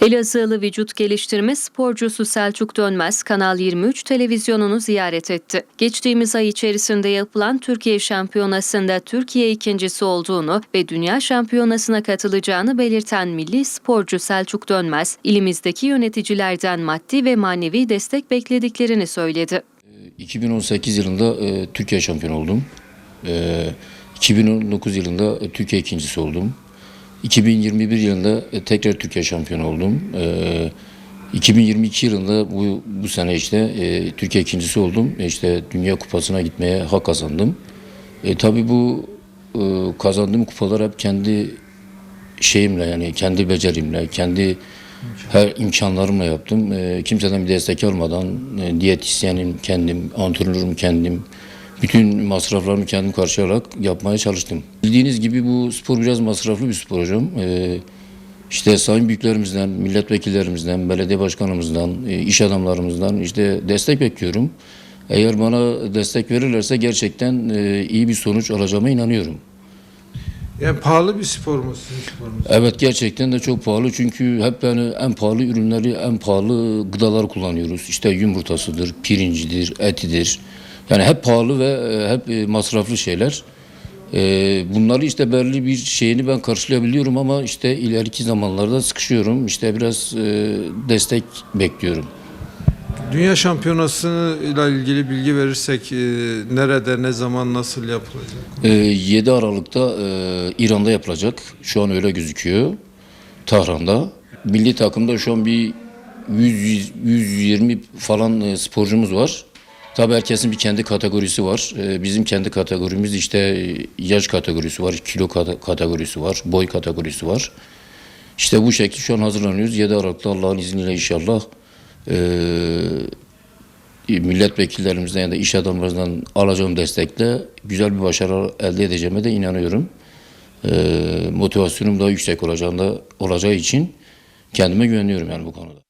Elazığlı vücut geliştirme sporcusu Selçuk Dönmez Kanal 23 televizyonunu ziyaret etti. Geçtiğimiz ay içerisinde yapılan Türkiye Şampiyonası'nda Türkiye ikincisi olduğunu ve Dünya Şampiyonası'na katılacağını belirten milli sporcu Selçuk Dönmez, ilimizdeki yöneticilerden maddi ve manevi destek beklediklerini söyledi. 2018 yılında e, Türkiye şampiyonu oldum. E, 2019 yılında e, Türkiye ikincisi oldum. 2021 yılında e, tekrar Türkiye şampiyonu oldum. E, 2022 yılında bu bu sene işte e, Türkiye ikincisi oldum. E, işte Dünya Kupası'na gitmeye hak kazandım. E, tabii bu e, kazandığım kupalar hep kendi şeyimle yani kendi becerimle, kendi her imkanlarımla yaptım. E, kimseden bir destek almadan e, diyetisyenim kendim, antrenörüm kendim. Bütün masraflarımı kendim karşılayarak yapmaya çalıştım. Bildiğiniz gibi bu spor biraz masraflı bir spor hocam. E, işte sayın büyüklerimizden, milletvekillerimizden, belediye başkanımızdan, e, iş adamlarımızdan işte destek bekliyorum. Eğer bana destek verirlerse gerçekten e, iyi bir sonuç alacağıma inanıyorum. Yani pahalı bir spor mu sizin sporunuz? Evet gerçekten de çok pahalı çünkü hep yani en pahalı ürünleri, en pahalı gıdalar kullanıyoruz. İşte yumurtasıdır, pirincidir, etidir. Yani hep pahalı ve e, hep e, masraflı şeyler. E, Bunları işte belirli bir şeyini ben karşılayabiliyorum ama işte ileriki zamanlarda sıkışıyorum. İşte biraz destek bekliyorum. Dünya şampiyonası ile ilgili bilgi verirsek e, nerede, ne zaman, nasıl yapılacak? E, 7 Aralık'ta e, İran'da yapılacak. Şu an öyle gözüküyor. Tahran'da. Milli takımda şu an bir 100 120 falan e, sporcumuz var. Tabii herkesin bir kendi kategorisi var. E, bizim kendi kategorimiz işte e, yaş kategorisi var, kilo kate- kategorisi var, boy kategorisi var. İşte bu şekilde şu an hazırlanıyoruz. 7 Aralık'ta Allah'ın izniyle inşallah e, milletvekillerimizden ya da iş adamlarımızdan alacağım destekle güzel bir başarı elde edeceğime de inanıyorum. E, motivasyonum daha yüksek olacağında olacağı için kendime güveniyorum yani bu konuda.